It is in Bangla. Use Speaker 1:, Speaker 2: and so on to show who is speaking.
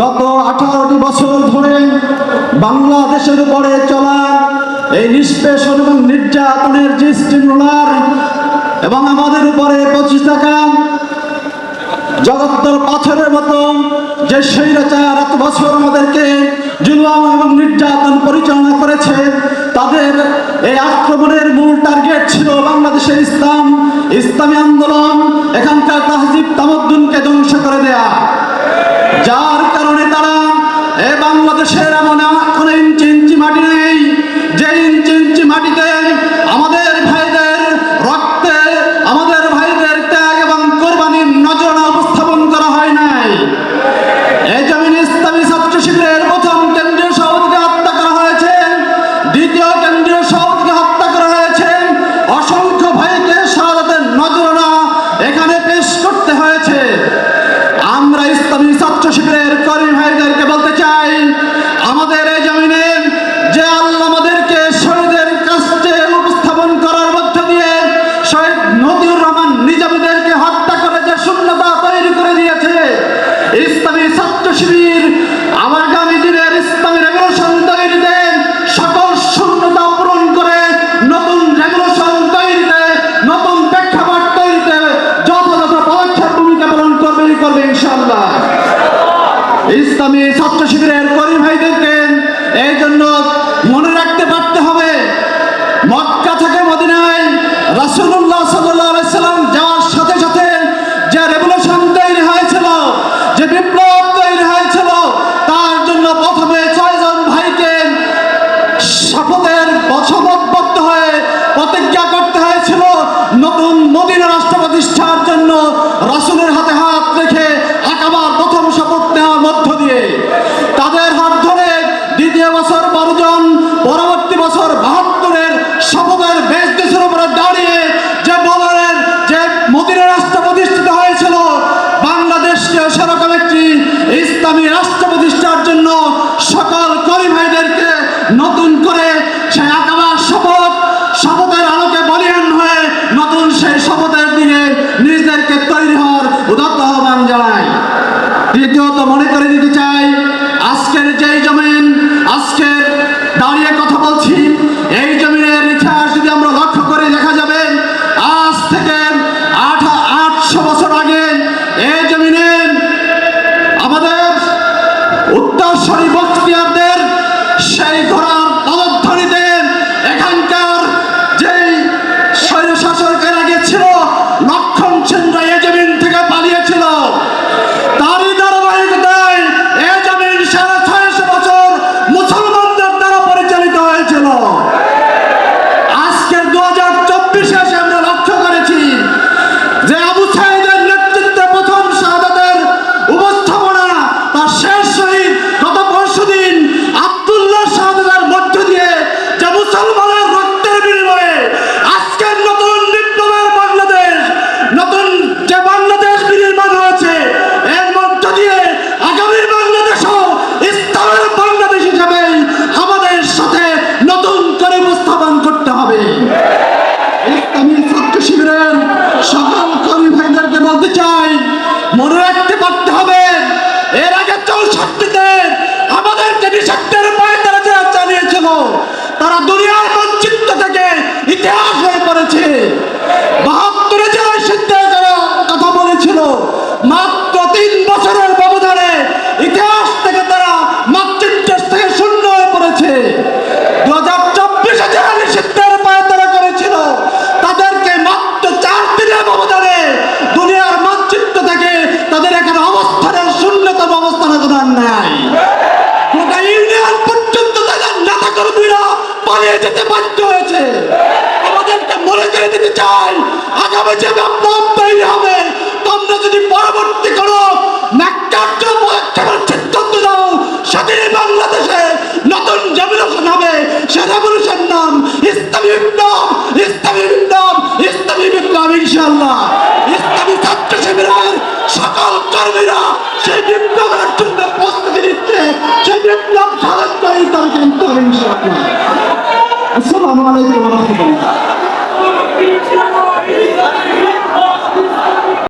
Speaker 1: গত আঠারোটি বছর ধরে বাংলাদেশের উপরে চলা এই নিষ্পেষণ এবং নির্যাতনের যে স্টিমুলার এবং আমাদের উপরে পঁচিশ টাকা জগত্তর পাথরের মতো যে স্বৈরাচার এত বছর আমাদেরকে জুলাম এবং নির্যাতন পরিচালনা করেছে, তাদের এই আক্রমণের মূল টার্গেট ছিল বাংলাদেশের ইসলাম, ইসলামী আন্দোলন, এখানকার তাহজিব তামদ্দুনকে ধ্বংস করে দেয়া। মানুষের এমন ইসলামী ছাত্র শিবিরের নতুন করে সে শক্তিতে আমাদেরকে নিষেক্তের উপায় তারা যারা চালিয়েছিল তারা দুনিয়ার মানচিত্র থেকে ইতিহাস হয়ে পড়েছে। পালিয়ে যেতে বাধ্য হয়েছে। আমাদেরকে মনে করে দিতে চাই। আগামী যে ব্যাপক তৈরি হবে, তোমরা যদি পরবর্তী কোনো সকল কর্মীরা সেই বিপ্লবের জন্য প্রস্তুতি নিচ্ছে। সেই বিপ্লব